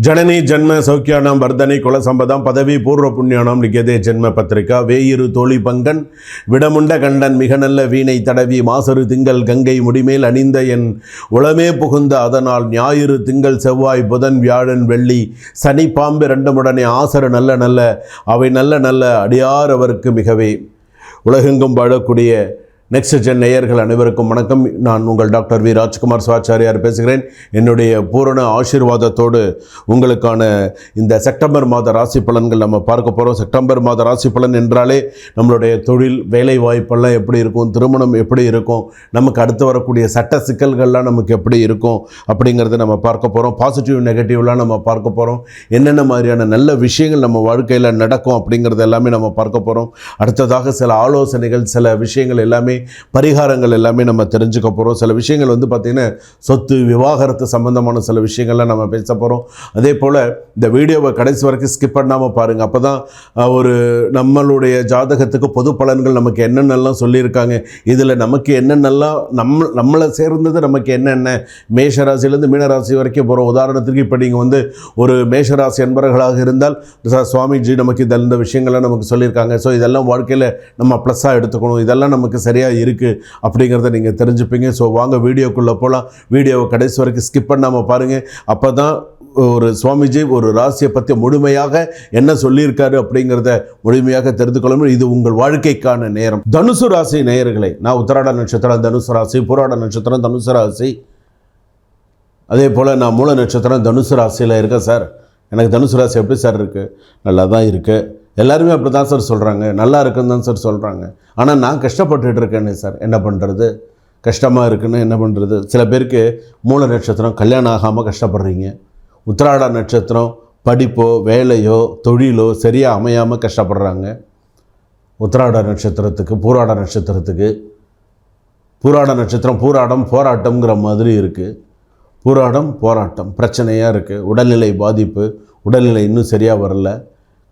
ஜனனி ஜென்ம சௌக்கியானாம் வர்தனை குலசம்பதம் பதவி பூர்வ புண்ணியானாம் லிகதே ஜென்ம பத்திரிகா வேயிரு தோழி பங்கன் விடமுண்ட கண்டன் மிக நல்ல வீணை தடவி மாசரு திங்கள் கங்கை முடிமேல் அணிந்த என் உளமே புகுந்த அதனால் ஞாயிறு திங்கள் செவ்வாய் புதன் வியாழன் வெள்ளி சனி பாம்பு ரெண்டுமுடனே ஆசரு நல்ல நல்ல அவை நல்ல நல்ல அடியார் அவருக்கு மிகவே. உலகெங்கும் வாழக்கூடிய நெக்ஸ்ட் ஜென் நேயர்கள் அனைவருக்கும் வணக்கம். நான் உங்கள் டாக்டர் வி. ராஜ்குமார் சிவாச்சாரியார் பேசுகிறேன். என்னுடைய பூரண ஆசீர்வாதத்தோடு உங்களுக்கான இந்த செப்டம்பர் மாத ராசி பலன்கள் நம்ம பார்க்க போகிறோம் செப்டம்பர் மாத ராசி பலன் என்றாலே நம்மளுடைய தொழில் வேலை வாய்ப்பெல்லாம் எப்படி இருக்கும்? திருமணம் எப்படி இருக்கும்? நமக்கு அடுத்து வரக்கூடிய சட்ட சிக்கல்கள்லாம் நமக்கு எப்படி இருக்கும்? அப்படிங்கிறத நம்ம பார்க்க போகிறோம் பாசிட்டிவ் நெகட்டிவ்லாம் நம்ம பார்க்க போகிறோம் என்னென்ன மாதிரியான நல்ல விஷயங்கள் நம்ம வாழ்க்கையில் நடக்கும் அப்படிங்கிறது எல்லாமே நம்ம பார்க்க போகிறோம் அடுத்ததாக சில ஆலோசனைகள் சில விஷயங்கள் எல்லாமே பரிகாரங்கள் எல்லாமே நம்ம தெரிஞ்சுக்க போகிறோம் சில விஷயங்கள் வந்து பார்த்திங்கன்னா சொத்து விவாகரத்து சம்மந்தமான சில விஷயங்கள்லாம் நம்ம பேச போகிறோம் அதே போல் இந்த வீடியோவை கடைசி வரைக்கும் ஸ்கிப் பண்ணாமல் பாருங்கள் அப்போ தான் ஒரு நம்மளுடைய ஜாதகத்துக்கு பொது பலன்கள் நமக்கு என்னென்னலாம் சொல்லியிருக்காங்க. இதில் நமக்கு என்னென்னலாம் நம்ம நம்மளை சேர்ந்தது நமக்கு என்னென்ன? மேஷராசிலேருந்து மீனராசி வரைக்கும் போகிறோம் உதாரணத்துக்கு இப்போ நீங்கள் வந்து ஒரு மேஷராசி என்பவர்களாக இருந்தால் சுவாமிஜி நமக்கு இந்த விஷயங்கள்லாம் நமக்கு சொல்லியிருக்காங்க. ஸோ இதெல்லாம் வாழ்க்கையில் நம்ம ப்ளஸ்ஸாக எடுத்துக்கணும். இதெல்லாம் நமக்கு சரியாக இருக்குது அப்படிங்கிறத நீங்கள் தெரிஞ்சுப்பீங்க. ஸோ வாங்க வீடியோக்குள்ளே போகலாம் வீடியோவை கடைசி வரைக்கும் ஸ்கிப் பண்ணாமல் பாருங்கள் அப்போ தான் ஒரு சுவாமிஜி ஒரு ராசியை பற்றி முழுமையாக என்ன சொல்லியிருக்காரு அப்படிங்கிறத முழுமையாக தெரிந்து கொள்ள இது உங்கள் வாழ்க்கைக்கான நேரம். தனுசு ராசி நேயர்களை நான் உத்தராட நட்சத்திரம் தனுசு ராசி புராட நட்சத்திரம் தனுசு ராசி. அதே போல் நான் மூல நட்சத்திரம் தனுசு ராசியில் இருக்கேன் சார். எனக்கு தனுசு ராசி எப்படி சார் இருக்குது நல்லா தான் இருக்குது எல்லாருமே அப்படி தான் சார் சொல்கிறாங்க நல்லா இருக்குன்னு தான் சார் சொல்கிறாங்க ஆனால் நான் கஷ்டப்பட்டுட்டு இருக்கேனே சார். என்ன பண்ணுறது கஷ்டமாக இருக்குன்னு என்ன பண்ணுறது சில பேருக்கு மூல நட்சத்திரம் கல்யாணம் ஆகாமல் கஷ்டப்படுறீங்க. உத்திராட நட்சத்திரம் படிப்போ வேலையோ தொழிலோ சரியாக அமையாமல் கஷ்டப்படுறாங்க. உத்திராட நட்சத்திரத்துக்கு பூராட நட்சத்திரத்துக்கு. பூராட நட்சத்திரம் பூராடம் போராட்டம்ங்கிற மாதிரி இருக்குது பூராடம் போராட்டம். பிரச்சனையாக இருக்குது உடல்நிலை பாதிப்பு உடல்நிலை இன்னும் சரியாக வரல.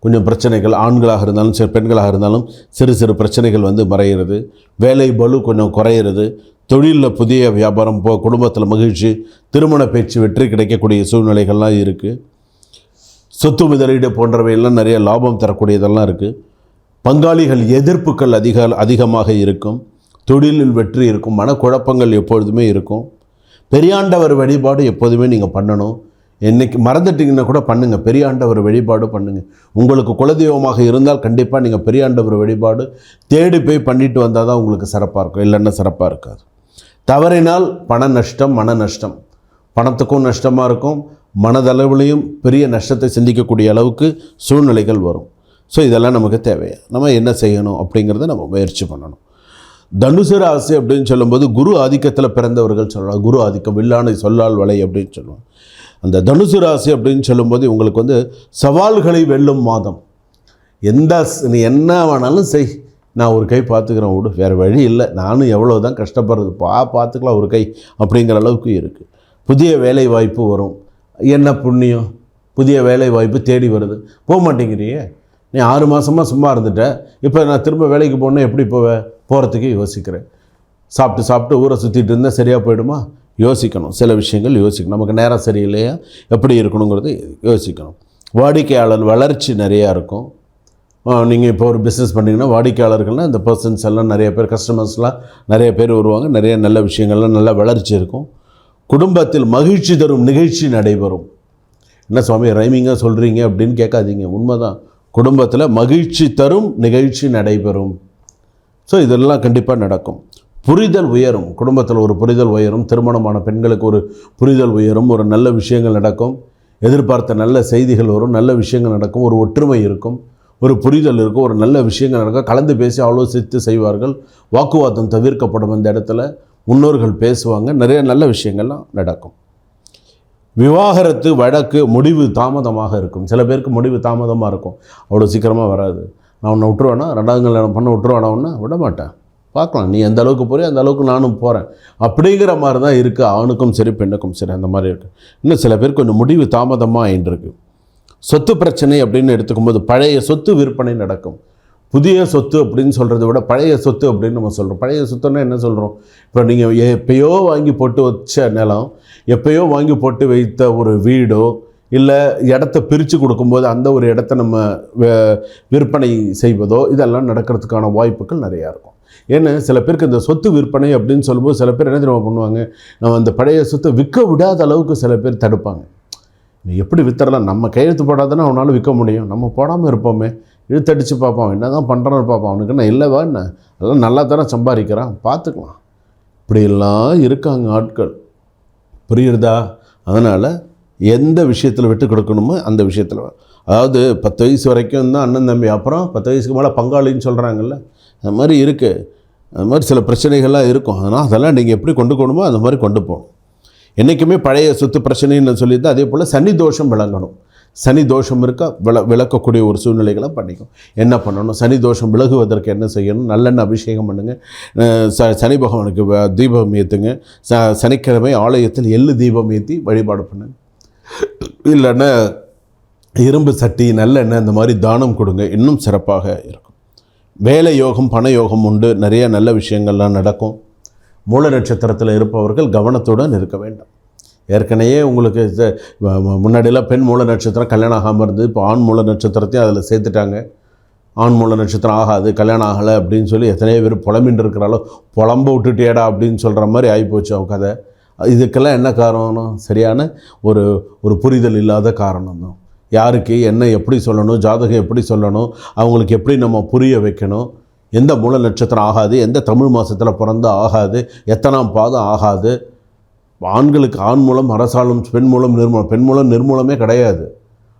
கொஞ்சம் பிரச்சனைகள் ஆண்களாக இருந்தாலும் சரி பெண்களாக இருந்தாலும் சிறு சிறு பிரச்சனைகள் வந்து மறையிறது வேலை பலு கொஞ்சம் குறையிறது. தொழிலில் புதிய வியாபாரம் போ குடும்பத்தில் மகிழ்ச்சி திருமண பேச்சு வெற்றி கிடைக்கக்கூடிய சூழ்நிலைகள்லாம் இருக்குது சொத்து முதலீடு போன்றவையெல்லாம் நிறைய லாபம் தரக்கூடியதெல்லாம் இருக்குது பங்காளிகள் எதிர்ப்புகள் அதிக அதிகமாக இருக்கும். தொழிலில் வெற்றி இருக்கும். மனக்குழப்பங்கள் எப்பொழுதுமே இருக்கும். பெரியாண்டவர் வழிபாடு எப்போதுமே நீங்கள் பண்ணணும். இன்றைக்கி மறந்துட்டிங்கன்னா கூட பண்ணுங்கள் பெரியாண்டவர் வழிபாடு பண்ணுங்கள் உங்களுக்கு குலதெய்வமாக இருந்தால் கண்டிப்பாக நீங்கள் பெரியாண்டவர் வழிபாடு தேடி போய் பண்ணிட்டு வந்தால் தான் உங்களுக்கு சிறப்பாக இருக்கும். இல்லைன்னா சிறப்பாக இருக்காது. தவறினால் பண நஷ்டம் மன நஷ்டம். பணத்துக்கும் நஷ்டமாக இருக்கும். மனதளவுலையும் பெரிய நஷ்டத்தை சிந்திக்கக்கூடிய அளவுக்கு சூழ்நிலைகள் வரும். ஸோ இதெல்லாம் நமக்கு தேவையா? நம்ம என்ன செய்யணும் அப்படிங்கிறத நம்ம முயற்சி பண்ணணும். தனுசு ராசி அப்படின்னு சொல்லும்போது குரு ஆதிக்கத்தில் பிறந்தவர்கள் சொல்லலாம் குரு ஆதிக்கம் வில்லானை சொல்லால் வலை அப்படின்னு சொல்லுவாங்க. அந்த தனுசு ராசி அப்படின்னு சொல்லும்போது உங்களுக்கு வந்து சவால்களை வெல்லும் மாதம். எந்த நீ என்ன வேணாலும் செய். நான் ஒரு கை பார்த்துக்கிறேன் விடு. வேறு வழி இல்லை. நானும் எவ்வளோ தான் கஷ்டப்படுறது பா பார்த்துக்கலாம் ஒரு கை அப்படிங்கிற அளவுக்கு இருக்குது புதிய வேலை வாய்ப்பு வரும். என்ன புண்ணியம்? புதிய வேலை வாய்ப்பு தேடி வருது. போக மாட்டேங்கிறியே. நீ ஆறு மாதமாக சும்மா இருந்துட்ட. இப்போ நான் திரும்ப வேலைக்கு போகணும் எப்படி போவேன் போகிறதுக்கு யோசிக்கிறேன். சாப்பிட்டு சாப்பிட்டு ஊரை சுற்றிட்டு இருந்தால் சரியாக போயிடுமா? யோசிக்கணும். சில விஷயங்கள் யோசிக்கணும். நமக்கு நேரம் சரியில்லையா? எப்படி இருக்கணுங்கிறது யோசிக்கணும். வாடிக்கையாளர் வளர்ச்சி நிறையா இருக்கும். நீங்கள் இப்போ ஒரு பிஸ்னஸ் பண்ணிங்கன்னா வாடிக்கையாளர்கள்னால் இந்த பர்சன்ஸ் எல்லாம் நிறைய பேர் கஸ்டமர்ஸ்லாம் நிறைய பேர் வருவாங்க. நிறைய நல்ல விஷயங்கள்லாம் நல்ல வளர்ச்சி இருக்கும். குடும்பத்தில் மகிழ்ச்சி தரும் நிகழ்ச்சி நடைபெறும். என்ன சுவாமி ரைமிங்காக சொல்கிறீங்க அப்படின்னு கேட்காதீங்க. உண்மைதான். குடும்பத்தில் மகிழ்ச்சி தரும் நிகழ்ச்சி நடைபெறும். ஸோ இதெல்லாம் கண்டிப்பாக நடக்கும். புரிதல் உயரும். குடும்பத்தில் ஒரு புரிதல் உயரும். திருமணமான பெண்களுக்கு ஒரு புரிதல் உயரும். ஒரு நல்ல விஷயங்கள் நடக்கும். எதிர்பார்த்த நல்ல செய்திகள் வரும். நல்ல விஷயங்கள் நடக்கும். ஒரு ஒற்றுமை இருக்கும். ஒரு புரிதல் இருக்கும். ஒரு நல்ல விஷயங்கள் நடக்கும். கலந்து பேசி ஆலோசித்து செய்வார்கள். வாக்குவாதம் தவிர்க்கப்படும் அந்த இடத்துல முன்னோர்கள் பேசுவாங்க. நிறைய நல்ல விஷயங்கள்லாம் நடக்கும். விவாகரத்து வழக்கு முடிவு தாமதமாக இருக்கும். சில பேருக்கு முடிவு தாமதமாக இருக்கும். அவ்வளோ சீக்கிரமாக வராது. நான் உன்னை விட்டுருவேனா? ரெண்டாவது கல்யாணம் பண்ண விட்டுருவானா? உன்னை? விட மாட்டேன். பார்க்கலாம். நீ எந்த அளவுக்கு போகிற அந்த அளவுக்கு நானும் போகிறேன் அப்படிங்கிற மாதிரி தான் இருக்குது ஆணுக்கும் சரி பெண்ணுக்கும் சரி அந்த மாதிரி இருக்குது இன்னும் சில பேர் கொஞ்சம் முடிவு தாமதமாக ஆயின்னு சொத்து பிரச்சனை அப்படின்னு எடுத்துக்கும்போது பழைய சொத்து விற்பனை நடக்கும். புதிய சொத்து அப்படின்னு சொல்கிறத விட பழைய சொத்து அப்படின்னு நம்ம சொல்கிறோம் பழைய சொத்துன்னா என்ன சொல்கிறோம் இப்போ நீங்கள் எப்பயோ வாங்கி போட்டு வச்ச நிலம் எப்பயோ வாங்கி போட்டு வைத்த ஒரு வீடோ இல்லை இடத்த பிரித்து கொடுக்கும்போது அந்த ஒரு இடத்த நம்ம விற்பனை செய்வதோ இதெல்லாம் நடக்கிறதுக்கான வாய்ப்புகள் நிறையா இருக்கும். ஏன்னா சில பேருக்கு இந்த சொத்து விற்பனை அப்படின்னு சொல்லும்போது சில பேர் என்ன தெரியுமா பண்ணுவாங்க? நம்ம அந்த பழைய சொத்தை விற்க விடாத அளவுக்கு சில பேர் தடுப்பாங்க. நீ எப்படி விற்றுறலாம் நம்ம கையெழுத்து போடாதானே அவனால் விற்க முடியும். நம்ம போடாமல் இருப்போமே. இழுத்தடிச்சு பார்ப்போம். என்ன தான் பண்ணுறான்னு பார்ப்போம். அவனுக்கு என்ன இல்லைவா என்ன? அதெல்லாம் நல்லா தானே சம்பாதிக்கிறான். பார்த்துக்கலாம். இப்படியெல்லாம் இருக்காங்க ஆட்கள். புரியுறதா? அதனால் எந்த விஷயத்தில் விட்டு கொடுக்கணுமோ அந்த விஷயத்தில் அதாவது பத்து வயசு வரைக்கும் தான் அண்ணன் தம்பி. அப்புறம் பத்து வயசுக்கு மேலே பங்காளின்னு சொல்கிறாங்கல்ல அது மாதிரி இருக்குது அது மாதிரி சில பிரச்சனைகள்லாம் இருக்கும். அதனால் அதெல்லாம் நீங்கள் எப்படி கொண்டு போகணுமோ அந்த மாதிரி கொண்டு போகணும். என்றைக்குமே பழைய சொத்து பிரச்சனைன்னு சொல்லிட்டு அதே போல் சனி தோஷம் விளங்கணும். சனி தோஷம் இருக்கா? விள விளக்கக்கூடிய ஒரு சூழ்நிலைகளை பண்ணிக்கும். என்ன பண்ணணும்? சனி தோஷம் விலகுவதற்கு என்ன செய்யணும்? நல்லெண்ணெய் அபிஷேகம் பண்ணுங்கள் ச சனி பகவானுக்கு தீபம் ஏற்றுங்க ச சனிக்கிழமை ஆலயத்தில் எள்ளு தீபம் ஏற்றி வழிபாடு பண்ணுங்க. இல்லைன்னா இரும்பு சட்டி நல்லெண்ணெய் இந்த மாதிரி தானம் கொடுங்க. இன்னும் சிறப்பாக இருக்கும். வேலை யோகம் பண யோகம் உண்டு. நிறைய நல்ல விஷயங்கள்லாம் நடக்கும். மூல நட்சத்திரத்தில் இருப்பவர்கள் கவனத்துடன் இருக்க வேண்டும். ஏற்கனவே உங்களுக்கு முன்னாடியெல்லாம் பெண் மூல நட்சத்திரம் கல்யாணம் ஆகாமல் இருந்து இப்போ ஆண் மூல நட்சத்திரத்தையும் அதில் சேர்த்துட்டாங்க. ஆண் மூல நட்சத்திரம் ஆகாது கல்யாணம் ஆகலை அப்படின்னு சொல்லி எத்தனையோ பேர் புலம்பின்னு இருக்கிறாலோ புலம்ப விட்டுட்டேடா அப்படின்னு சொல்கிற மாதிரி ஆகிப்போச்சு அவங்க கதை. இதுக்கெல்லாம் என்ன காரணம்? சரியான ஒரு ஒரு புரிதல் இல்லாத காரணம் தான் யாருக்கு என்ன எப்படி சொல்லணும் ஜாதகம் எப்படி சொல்லணும் அவங்களுக்கு எப்படி நம்ம புரிய வைக்கணும் எந்த மூல நட்சத்திரம் ஆகாது எந்த தமிழ் மாதத்தில் பிறந்த ஆகாது எத்தனாம் பாதம் ஆகாது. ஆண்களுக்கு ஆண் மூலம் அரசாலும் பெண் மூலம் நிர்மூலம் பெண் மூலம் நிர்மூலமே கிடையாது.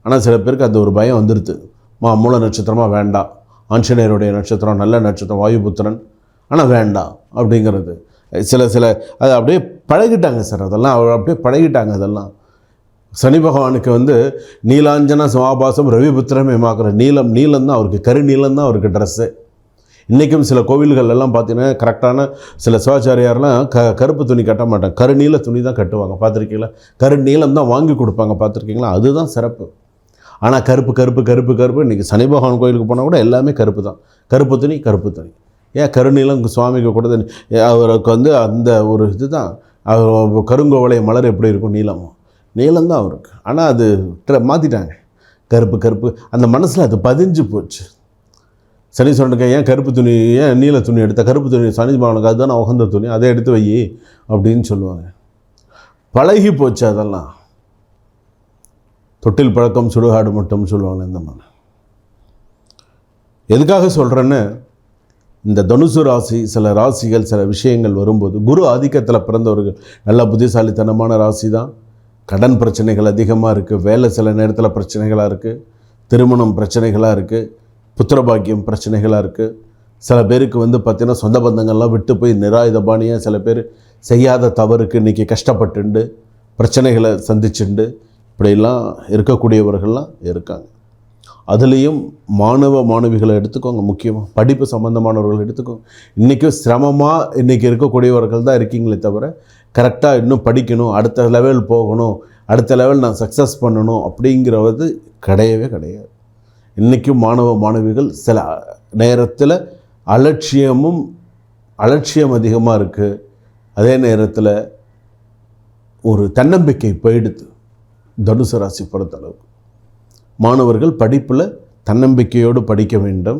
ஆனால் சில பேருக்கு அந்த ஒரு பயம் வந்துடுது மா மூல நட்சத்திரமாக வேண்டாம் ஆஞ்சநேயருடைய நட்சத்திரம் நல்ல நட்சத்திரம் வாயுபுத்திரன். ஆனால் வேண்டாம் அப்படிங்கிறது. சில சில அது அப்படியே பழகிட்டாங்க சார் அதெல்லாம் அப்படியே பழகிட்டாங்க அதெல்லாம். சனி பகவானுக்கு வந்து நீலாஞ்சன சமாபாசம் ரவிபுத்திரமே மாக்குற நீலம் நீலம் தான் அவருக்கு கரு நீலம் தான் அவருக்கு ட்ரெஸ்ஸு இன்றைக்கும் சில கோவில்கள் எல்லாம் பார்த்தீங்கன்னா கரெக்டான சில சிவாச்சாரியார்லாம் க கருப்பு துணி கட்ட மாட்டாங்க. கருநீல துணி தான் கட்டுவாங்க. பார்த்துருக்கீங்களா? கரு நீலம் தான் வாங்கி கொடுப்பாங்க. பார்த்துருக்கீங்களா? அதுதான் சிறப்பு. ஆனால் கருப்பு கருப்பு கருப்பு கருப்பு இன்றைக்கி சனி பகவான் கோயிலுக்கு போனால் கூட எல்லாமே கருப்பு தான். கருப்பு துணி கருப்பு துணி. ஏன் கருநீலம் சுவாமிக்கு கூட அவருக்கு வந்து அந்த ஒரு இது தான் அவர் கருங்கோவளை மலர் எப்படி இருக்கும்? நீளமும் நீளம்தான் அவருக்கு. ஆனால் அது மாற்றிட்டாங்க கருப்பு கருப்பு. அந்த மனசில் அது பதிஞ்சு போச்சு. சனீஸ்வரனுக்கு ஏன் கருப்பு துணி ஏன் நீல துணி எடுத்த? கருப்பு துணி சனி பகவானுக்கு அதுதான் உகந்த துணி அதை எடுத்து வை அப்படின்னு சொல்லுவாங்க. பழகி போச்சு அதெல்லாம். தொட்டில் பழக்கம் சுடுகாடு மட்டும் சொல்லுவாங்க இந்த மாதிரி. எதுக்காக சொல்கிறேன்னு இந்த தனுசு ராசி சில ராசிகள் சில விஷயங்கள் வரும்போது குரு ஆதிக்கத்தில் பிறந்தவர்கள் நல்ல புத்திசாலித்தனமான ராசி தான் கடன் பிரச்சனைகள் அதிகமாக இருக்குது வேலை சில நேரத்தில் பிரச்சனைகளாக இருக்குது திருமணம் பிரச்சனைகளாக இருக்குது புத்திரபாக்கியம் பிரச்சனைகளாக இருக்குது சில பேருக்கு வந்து பார்த்திங்கன்னா சொந்த பந்தங்கள்லாம் விட்டு போய் நிராயுதபாணியாக சில பேர் செய்யாத தவறுக்கு இன்றைக்கி கஷ்டப்பட்டுண்டு பிரச்சனைகளை சந்திச்சுண்டு இப்படியெல்லாம் இருக்கக்கூடியவர்கள்லாம் இருக்காங்க. அதுலேயும் மாணவ மாணவிகளை எடுத்துக்கோங்க முக்கியமாக படிப்பு சம்மந்தமானவர்கள் எடுத்துக்கோங்க. இன்றைக்கும் சிரமமாக இன்றைக்கி இருக்கக்கூடியவர்கள் தான் இருக்கீங்களே தவிர கரெக்டாக இன்னும் படிக்கணும் அடுத்த லெவல் போகணும் அடுத்த லெவல் நான் சக்ஸஸ் பண்ணணும் அப்படிங்கிறது கிடையவே கிடையாது. இன்றைக்கும் மாணவ மாணவிகள் சில நேரத்தில் அலட்சியமும் அலட்சியம் அதிகமாக இருக்குது அதே நேரத்தில் ஒரு தன்னம்பிக்கை போயிடுது தனுசு ராசி பொறுத்தளவுக்கு மாணவர்கள் படிப்பில் தன்னம்பிக்கையோடு படிக்க வேண்டும்.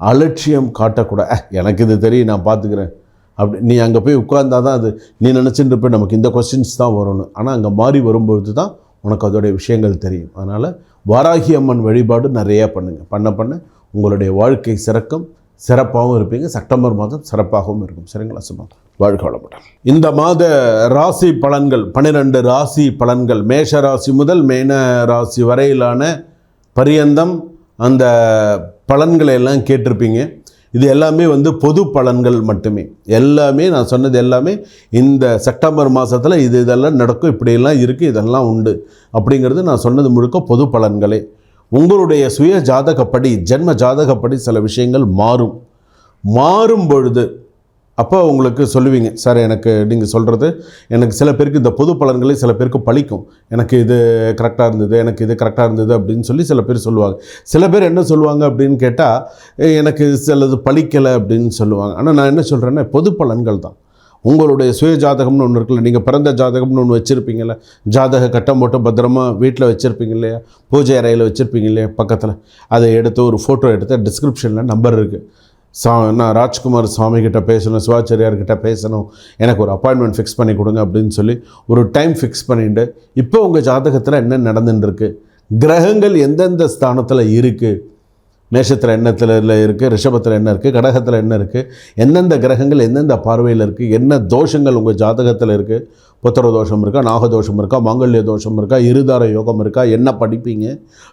அலட்சியம் காட்டக்கூடாது. எனக்கு இது தெரியும் நான் பார்த்துக்கிறேன் அப்படி நீ அங்கே போய் உட்கார்ந்தா தான் அது நீ நினச்சிட்டு போய் நமக்கு இந்த கொஸ்டின்ஸ் தான் வரணும் ஆனால் அங்கே மாறி வரும்பொழுது தான் உனக்கு அதோடைய விஷயங்கள் தெரியும். அதனால் வாராகி அம்மன் வழிபாடு நிறையா பண்ணுங்கள் பண்ண பண்ண உங்களுடைய வாழ்க்கை சிறக்கும் சிறப்பாகவும் இருப்பீங்க. செப்டம்பர் மாதம் சிறப்பாகவும் இருக்கும். சரிங்களா சும்மா வாழ்க வளமுடன். இந்த மாத ராசி பலன்கள் பன்னிரெண்டு ராசி பலன்கள் மேஷ ராசி முதல் மேன ராசி வரையிலான பரியந்தம் அந்த பலன்களை எல்லாம் கேட்டிருப்பீங்க. இது எல்லாமே வந்து பொது பலன்கள் மட்டுமே. எல்லாமே நான் சொன்னது எல்லாமே இந்த செப்டம்பர் மாதத்தில் இது இதெல்லாம் நடக்கும் இப்படியெல்லாம் இருக்குது இதெல்லாம் உண்டு அப்படிங்கிறது நான் சொன்னது முழுக்க பொது பலன்களே. உங்களுடைய சுய ஜாதகப்படி ஜென்ம ஜாதகப்படி சில விஷயங்கள் மாறும். மாறும் பொழுது அப்போ உங்களுக்கு சொல்லுவீங்க சார் எனக்கு நீங்கள் சொல்கிறது எனக்கு சில பேருக்கு இந்த பொது பலன்களே சில பேருக்கு பழிக்கும். எனக்கு இது கரெக்டாக இருந்தது எனக்கு இது கரெக்டாக இருந்தது அப்படின்னு சொல்லி சில பேர் சொல்லுவாங்க. சில பேர் என்ன சொல்லுவாங்க அப்படின்னு கேட்டால் எனக்கு சிலது பழிக்கலை அப்படின்னு சொல்லுவாங்க. ஆனால் நான் என்ன சொல்கிறேன்னா பொது பலன்கள் தான். உங்களுடைய சுய ஜாதகம்னு ஒன்று இருக்குல்ல நீங்கள் பிறந்த ஜாதகம்னு ஒன்று வச்சுருப்பீங்கள ஜாதக கட்டம் போட்டு பத்திரமா வீட்டில் வச்சுருப்பீங்க இல்லையா பூஜை அறையில் வச்சுருப்பீங்க இல்லையா பக்கத்தில். அதை எடுத்து ஒரு ஃபோட்டோ எடுத்து டிஸ்கிரிப்ஷனில் நம்பர் இருக்குது சா நான் ராஜ்குமார் சுவாமிகிட்ட பேசணும் சிவாச்சாரியார்கிட்ட பேசணும் எனக்கு ஒரு அப்பாயின்மெண்ட் ஃபிக்ஸ் பண்ணி கொடுங்க அப்படின்னு சொல்லி ஒரு டைம் ஃபிக்ஸ் பண்ணிட்டு இப்போ உங்கள் ஜாதகத்தில் என்ன நடந்துட்டுருக்கு கிரகங்கள் எந்தெந்த ஸ்தானத்தில் இருக்குது மேஷத்தில் என்னத்தில் இருக்குது ரிஷபத்தில் என்ன இருக்குது கடகத்தில் என்ன இருக்குது எந்தெந்த கிரகங்கள் எந்தெந்த பார்வையில் இருக்குது என்ன தோஷங்கள் உங்கள் ஜாதகத்தில் இருக்குது புத்திர தோஷம் இருக்கா நாகதோஷம் இருக்கா மாங்கல்ய தோஷம் இருக்கா இருதார யோகம் இருக்கா என்ன படிப்பீங்க?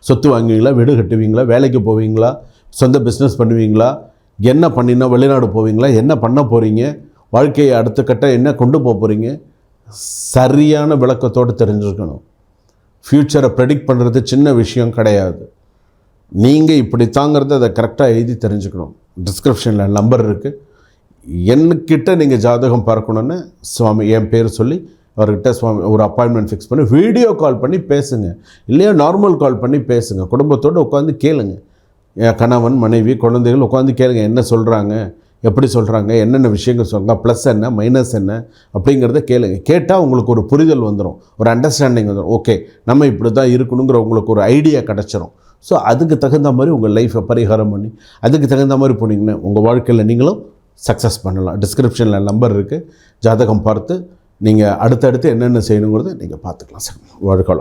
சொத்து வாங்குவீங்களா வீடு கட்டுவீங்களா வேலைக்கு போவீங்களா சொந்த பிஸ்னஸ் பண்ணுவீங்களா என்ன பண்ணினா வெளிநாடு போவீங்களா? என்ன பண்ண போகிறீங்க வாழ்க்கையை அடுத்த கட்டம் என்ன கொண்டு போக போகிறீங்க சரியான விளக்கத்தோடு தெரிஞ்சுருக்கணும். ஃப்யூச்சரை ப்ரெடிக்ட் பண்ணுறது சின்ன விஷயம் கிடையாது. நீங்கள் இப்படி தாங்கிறத அதை கரெக்டாக எழுதி தெரிஞ்சுக்கணும். டிஸ்கிரிப்ஷனில் நம்பர் இருக்குது என்கிட்ட நீங்கள் ஜாதகம் பார்க்கணுன்னு சுவாமி என் பேர் சொல்லி அவர்கிட்ட சுவாமி ஒரு அப்பாயின்மெண்ட் ஃபிக்ஸ் பண்ணி வீடியோ கால் பண்ணி பேசுங்க. இல்லையா நார்மல் கால் பண்ணி பேசுங்க. குடும்பத்தோடு உட்காந்து கேளுங்க. கணவன் மனைவி குழந்தைகள் உட்காந்து கேளுங்க என்ன சொல்கிறாங்க எப்படி சொல்கிறாங்க என்னென்ன விஷயங்கள் சொல்கிறாங்க ப்ளஸ் என்ன மைனஸ் என்ன அப்படிங்கிறத கேளுங்க. கேட்டால் உங்களுக்கு ஒரு புரிதல் வந்துடும் ஒரு அண்டர்ஸ்டாண்டிங் வந்துடும் ஓகே நம்ம இப்படி தான் இருக்கணுங்கிற உங்களுக்கு ஒரு ஐடியா கிடச்சிரும். ஸோ அதுக்கு தகுந்த மாதிரி உங்கள் லைஃப்பை பரிகாரம் பண்ணி அதுக்கு தகுந்த மாதிரி போனீங்கன்னா உங்கள் வாழ்க்கையில் நீங்களும் சக்ஸஸ் பண்ணலாம். டிஸ்கிரிப்ஷனில் நம்பர் இருக்குது ஜாதகம் பார்த்து நீங்கள் அடுத்தடுத்து என்னென்ன செய்யணுங்கிறத நீங்கள் பார்த்துக்கலாம். சார் வாழ்க்கை